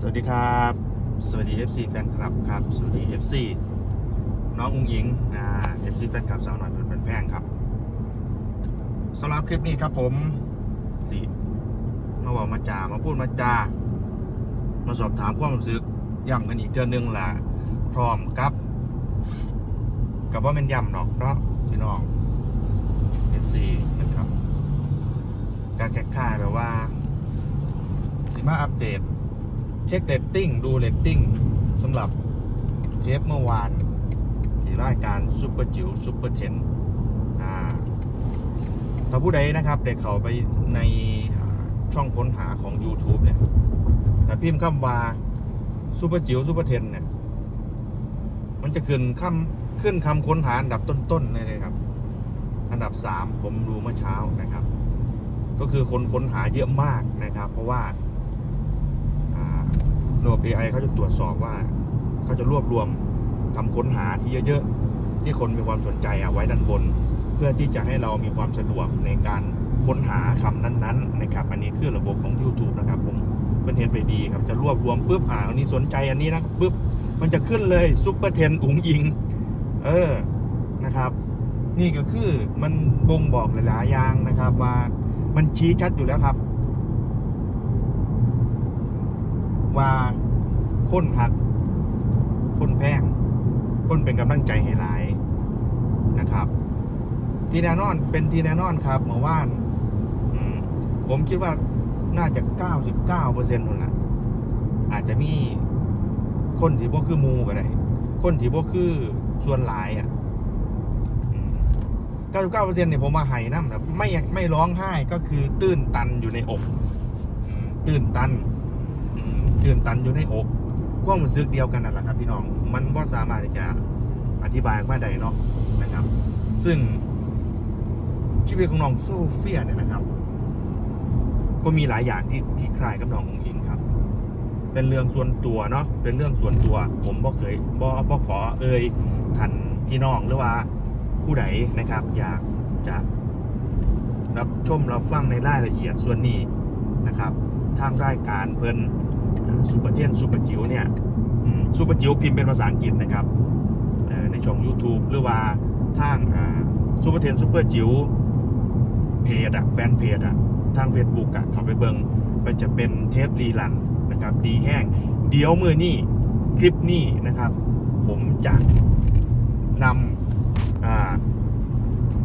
สวัสดีครับ สวัสดี FC แฟนคลับครับ สวัสดี FC น้องอุ้งอิงอ่า FC แฟนคลับสาวหน่อยเป็นแพงครับสำหรับคลิปนี้ครับผมสิมาบอกมาจามาพูดมาจา มาสอบถามความรู้สึกย้ำกันอีกเทื่อนึงละพร้อมกับ กับว่าเป็นย้ำดอกเนาะพี่น้อง FC นะครับการแก้ค่าแบบว่า สิมาอัปเดต เช็คเรตติ้งดูเรตติ้งสำหรับเทปเมื่อวานที่รายการซุปเปอร์จิ๋วซุปเปอร์เทนอ่าถ้าผู้ใดนะครับเด็กเขาไปในช่องค้นหาของ YouTube เนี่ยแต่พิมพ์คำว่าซุปเปอร์จิ๋วซุปเปอร์เทนเนี่ย มันจะขึ้นคำขึ้นคำค้นหาอันดับต้นๆเลยเลยครับ อันดับ 3 ผมดูเมื่อเช้านะครับ ก็คือคนค้นหาเยอะมากนะครับ เพราะว่า ระบบ AI เขาจะตรวจสอบว่าเขาจะรวบรวมคำค้นหาที่เยอะๆ ที่คนมีความสนใจเอาไว้ด้านบน เพื่อที่จะให้เรามีความสะดวกในการค้นหาคำนั้นๆนะครับ อันนี้คือระบบของ YouTube นะครับผมเป็นเห็นไปดีครับจะรวบรวมปุ๊บอ่าอันนี้สนใจอันนี้นะปุ๊บมันจะขึ้นเลยซุปเปอร์เทนอุ๋งอิง เออนะครับ นี่ก็คือมันบ่งบอกหลายๆอย่างนะครับว่ามันชี้ชัดอยู่แล้วครับ ว่าคนหัก คนแพงคนเป็นกำลังใจให้หลายนะครับ ทีแน่นอนเป็นทีแน่นอนครับเมื่อวานผมคิดว่าน่าจะ 99เปอร์เซ็นต์คนละอาจจะมีคนที่พวกคือมูก็ได้ คนที่พวกคือส่วนหลายอะ99เปอร์เซ็นต์เนี่ยผมมาไห้น้ำนะไม่ไม่ร้องไห้ก็คือตื้นตันอยู่ในอกตื้นตัน ตื่นตันอยู่ในอกความรู้สึกเดียวกันนั่นแหละครับพี่น้อง มันว่าสามารถที่จะอธิบายมาได้เนาะนะครับ ซึ่งชีวิตของน้องโซเฟียเนี่ยนะครับ ก็มีหลายอย่างที่ที่คล้ายกับน้ององอิงครับ เป็นเรื่องส่วนตัวเนาะ เป็นเรื่องส่วนตัว ผมบ่เคยบ่บ่ขอเอ่ยทันพี่น้องหรือว่าผู้ใดนะครับ อยากจะรับชมรับฟังในรายละเอียดส่วนนี้นะครับ ทางรายการเพิ่น ซูเปอร์เทียนซูเปอร์จิ๋วเนี่ยซูเปอร์จิ๋วพิมพ์เป็นภาษาอังกฤษนะครับในช่อง YouTube หรือว่าทางซูเปอร์เทียนซูเปอร์จิ๋วเพจอะแฟนเพจอะทาง Facebook อะเข้าไปเบิงก็จะเป็นเทปรีลันนะครับดีแห้ง เดี๋ยวมือนี่คลิปนี้นะครับ ผมจะนำอ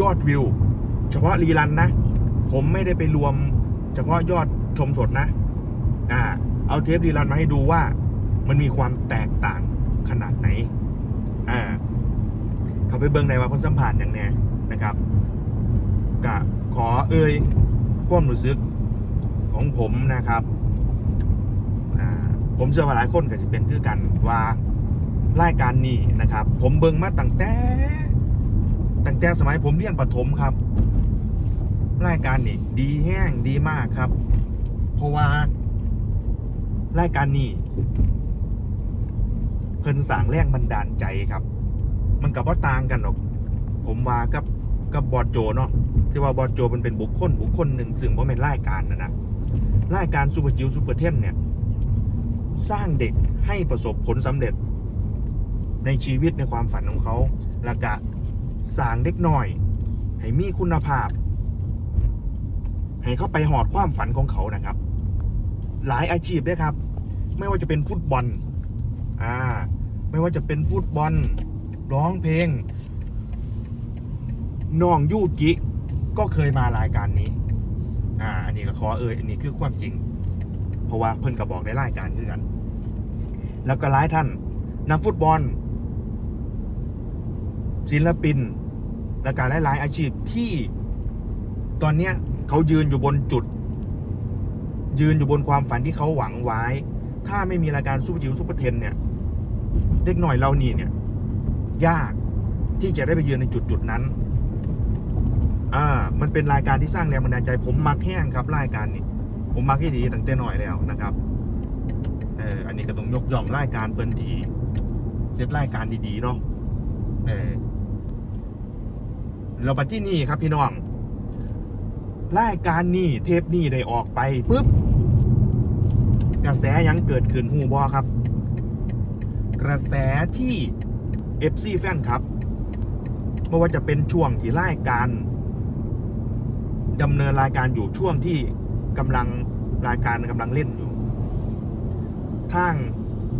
ยอดวิว เฉพาะรีลันนะ ผมไม่ได้ไปรวม เฉพาะยอดชมสดนะ อ่า เอาเทปรีลันมาให้ดูว่ามันมีความแตกต่างขนาดไหน อ่า เขาไปเบิ่งในว่าคนสัมผัสอย่างเนี้ยนะครับกะขอเอ่ยความรู้สึกของผมนะครับอ่าผมเชื่อว่าหลายคนก็จะเป็นคือกันว่ารายการนี้นะครับ ผมเบิ่งมาตั้งแต่ตั้งแต่สมัยผมเรียนประถมครับ รายการนี้ดีแห้งดีมากครับ เพราะว่า รายการนี้เพิ่นสางแรงบันดาลใจครับ มันกับว่าต่างกันหรอก ผมว่ากับกับบอดโจเนาะที่ว่าบอดโจมันเป็นบุคคลบุคคลหนึ่งซึ่งว่าเป็นรายการนะนะรายการซูเปอร์จิวซูเปอร์เทนเนี่ย สร้างเด็กให้ประสบผลสำเร็จ ในชีวิตในความฝันของเขาแล้วก็สร้างเด็กหน่อย ให้มีคุณภาพ ให้เขาไปหอดความฝันของเขานะครับ หลายอาชีพด้วยครับ ไม่ว่าจะเป็นฟุตบอลอ่าไม่ว่าจะเป็นฟุตบอลร้องเพลงน้องยูกิก็เคยมารายการนี้ อ่า อันนี้ก็ขอเอ่ยอันนี้คือความจริง เพราะว่าเพิ่นก็บอกในรายการคือกัน แล้วก็หลายท่านนักฟุตบอล ศิลปิน และการหลายๆอาชีพที่ตอนเนี้ยเขายืนอยู่บนจุด ยืนอยู่บนความฝันที่เขาหวังไว้ ถ้าไม่มีรายการซูเปอร์จิ๋วซูเปอร์เทนเนี่ย เด็กหน่อยเรานี่เนี่ย ยากที่จะได้ไปยืนในจุดจุดนั้น อ่า มันเป็นรายการที่สร้างแรงบันดาลใจ ผมมักแห้งครับรายการนี้ ผมมักให้ดีตั้งแต่หน่อยแล้วนะครับ เอออันนี้ก็ต้องยกย่องรายการเปิ้นทีเรียกรายการดีๆเนาะ เออเราไปที่นี่ครับพี่น้อง รายการนี้เทปนี้ได้ออกไปปุ๊บกระแสยังเกิดขึ้นหูบอครับ กระแสที่ FC แฟนครับไม่ว่าจะเป็นช่วงที่รายการดำเนินรายการอยู่ช่วงที่กำลังรายการกำลังเล่นอยู่ทาง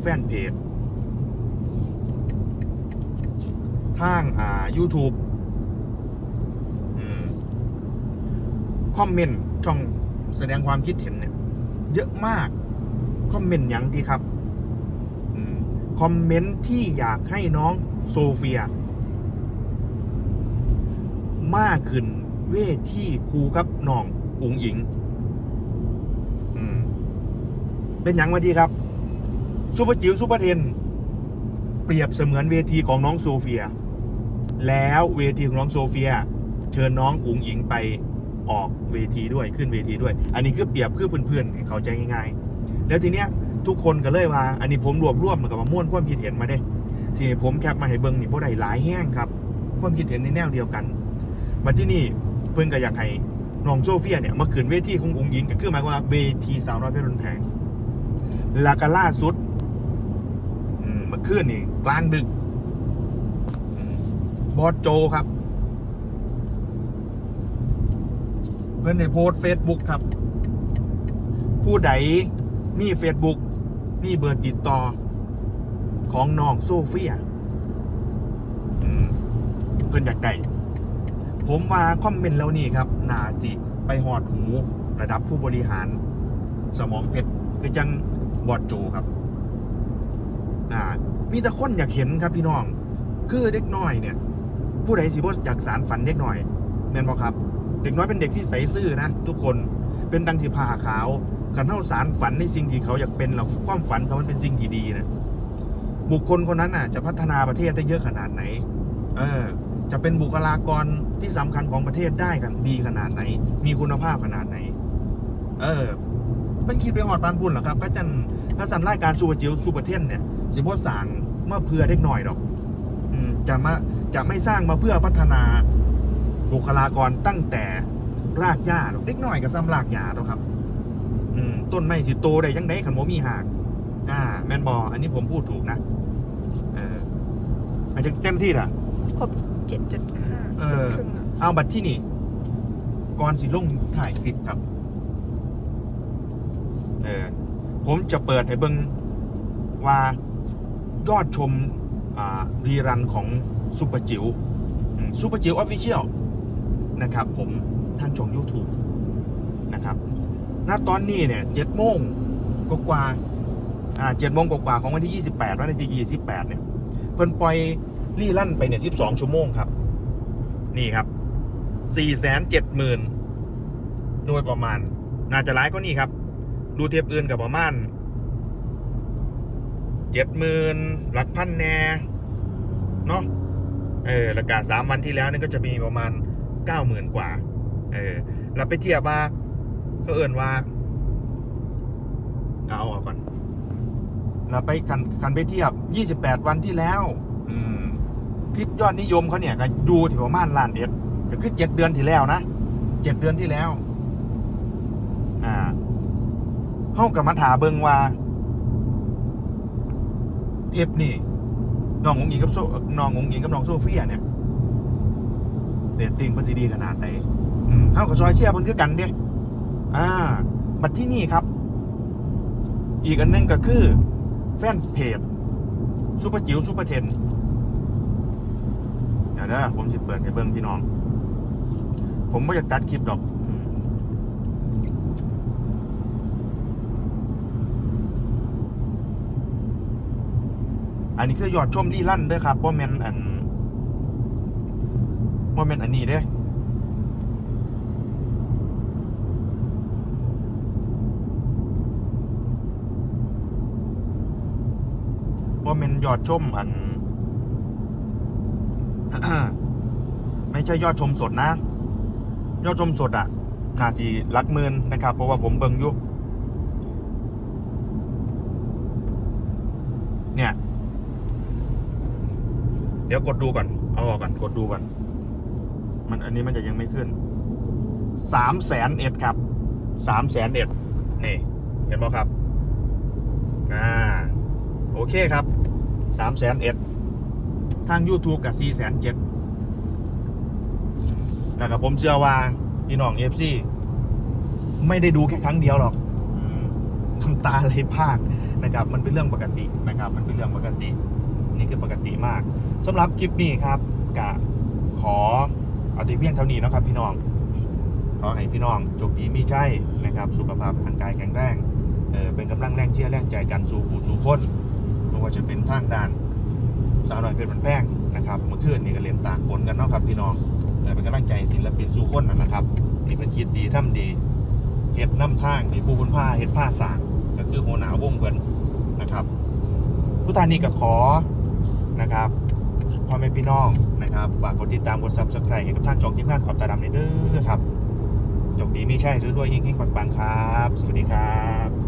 แฟนเพจทางอ่า YouTube อืม คอมเมนต์ช่องแสดงความคิดเห็นเนี่ย เยอะมากคอมเมนต์ย่างดีครับคอมเมนต์ที่อยากให้น้องโซเฟีย มากขึ้นเวทีครูกับน้องอุงอิงอเป็นอย่างมาดีครับซูเปอร์จิ๋วซูเปอร์เทนเปรียบเสมือนเวทีของน้องโซเฟีย แล้วเวทีของน้องโซเฟีย เชิญน้องอุ๋งอิงไป ออกเวทีด้วยขึ้นเวทีด้วย อันนี้คือเปรียบคือเพื่อนๆเข้าใจง่ายๆ แล้วทีเนี้ยทุกคนก็เลยว่า อันนี้ผมรวบรวมเหมือนกับมาม่วนความคิดเห็นมาได้ที่ผมแคปมาให้เบิ้งนี่พวกใดหลายแห้งครับ ความคิดเห็นในแนวเดียวกันมาที่นี่เพื่อนก็อยากให้น้องโซเฟียเนี่ยมาขึ้นเวทีของอุ๋งอิงก็คือหมายความว่าเวทีสาวน้อยเพชรบุญแพงล้วก็ล่าสุดมาขึ้นนี่กลางดึกบอสโจครับ พื่อนในโพสเฟซบุ๊กครับ ผู้ใดมีเฟซบุ๊กมีเบอร์ติดต่อ ของน้องโซเฟียอืมเพื่อนอยากได้ผมว่าคอมเมนต์แล้วนี่ครับนาสิไปหอดหูระดับผู้บริหาร สมองเพชรคือจังบอดโจครับ อ่า มีแต่คนอยากเห็นครับพี่น้อง คือเด็กน้อยเนี่ย ผู้ใดสิบ่อยากสารฝันเด็กน้อยแม่นบ่ครับ เด็กน้อยเป็นเด็กที่ใสซื่อนะ ทุกคนเป็นดังที่ผ่าขาวกันเท่าสารฝันในสิ่งที่เขาอยากเป็นหรอกความฝันเขามันเป็นสิ่งที่ดีนะบุคคลคนนั้นน่ะ จะพัฒนาประเทศได้เยอะขนาดไหน เออ จะเป็นบุคลากรที่สำคัญของประเทศได้กันดีขนาดไหน มีคุณภาพขนาดไหน เออเป็นคิดไปหอดปานบุญเหรอครับก็จันพระสันรายการซูเปอร์จิ๋วซูเปอร์เทนเนี่ยสิบ่สร้างมาเพื่อเด็กหน่อยดอก อืมจะมาจะไม่สร้างมาเพื่อพัฒนา บุคลากรตั้งแต่รากหญ้าดอกเด็กน้อยก็ซ้ำรากหญ้าดอกครับ อืมต้นไม้สิโตได้ยังไงขันโมมีหาก อ่า แมนบออันนี้ผมพูดถูกนะเอออาจจะเต็มที่ล่ะ ครบเจ็ดจุดห้าเอเจ็ดอ ครึ่งอะเอาบัตรที่นี่ก่อนสิลงถ่ายคลิปครับ เออ ผมจะเปิดให้เบิ่งว่ายอดชม อ่า รีรันของซูเปอร์จิ๋วซูเปอร์จิ๋วออฟฟิเชียล นะครับผมท่างช่อง YouTube นะครับณตอนนี้เนี่ยเจ็ดโมงกว่าๆอ่าเจ็ดโมงกว่าของวันที่ 28วันที่ 28 เนี่ย เพิ่นปล่อยรี่ลั่นไปเนี่ย 12 ชั่วโมงครับ นี่ครับ 470,000 โดยประมาณ น่าจะร้ายก็นี่ครับ ดูเทียบอื่นกับประมาณ 70,000 หลักพันแน่เนาะเออแล้วก็สามวันที่แล้วนี่ก็จะมีประมาณ 90,000กว่า เออเราไปเทียบว่าก็เอิ่นว่า เอาออกก่อน เราไปคันคันไปเทียบ28วันที่แล้ว อืมคลิปยอดนิยมเขาเนี่ยก็ดูที่ประมาณล้านเอ็ดก็คือเจ็ดเดือนที่แล้วนะเจ็ดเดือนที่แล้ว อ่าเฮากับมาถาเบิงว่าเทปนี่น้ององอิงกับโซน้ององอิงกับน้องโซเฟียเนี่ย เดตติ้งเพิ่นสิดีขนาดไหนอืมเฮากับซอยเชียร์เพิ่นคือกันเด้อ่าบัดที่นี่ครับ อีกอันหนึงก็คือ แฟนเพจซูเปอร์จิ๋วซูเปอร์เทนเดี๋ยวเด้อผมสิเปิดให้เบิ่งพี่น้อง ผมไม่อยากตัดคลิปดอกอืมอันนี้คือยอดชมรีลั่นเด้อครับว่าแมนอัน ว่าแมนอันนี้เด้ว่าแมนยอดชมอัน ไม่ใช่ยอดชมสดนะ ยอดชมสดอะน่าจีลักหมื่นนะครับ เพราะว่าผมเบิ่งอยู่เนี่ย เดี๋ยวกดดูก่อน เอาออกก่อน กดดูก่อน มันอันนี้มันจะยังไม่ขึ้นสามแสนเอ็ดครับสามแสนเอ็ดนี่เห็นไหมครับโอเคครับ3 0 0 0 0เอ็ดทาง YouTube กับ4 0 0 0 0 7แล้วก็ผมเชื่อว่าพี่น้อง FC ไม่ได้ดูแค่ครั้งเดียวหรอกทำตาไหลพากนะครับ มันเป็นเรื่องปกตินะครับ มันเป็นเรื่องปกติ นี่คือปกติมากสำหรับคลิปนี้ครับกะขอ เอาแติเพียงเท่านี้นะครับพี่น้อง ขอให้พี่น้องโชคดีมีใจนะครับ สุขภาพทางกายแข็งแรงเออเป็นกำลังแรงเชียร์แรงใจกันสู่ผู้สู่คนไม่ว่าจะเป็นทางด้านสาวหน้อยเป็นมันแป้งนะครับเมื่อคืนนี่ก็เรียนตากฝนกันเนาะครับพี่น้องเอเป็นกำลังใจศิลปินสู่คนนะครับที่เป็นคิดดีทำดีเฮ็ดน้ำทางที่ผู้คนผ้าเฮ็ดผ้าสางก็คือหัวหนาวงเบินนะครับผู้ทานนี้ก็ขอนะครับ พ่อแม่พี่น้องนะครับฝากกดติดตามกดซับสไครต์ให้กับทางจองทีมงานขอบตาดำในเด้อครับจบดีไม่ใช่หรือด้วยยิ่งยิ่งปังๆครับ สวัสดีครับ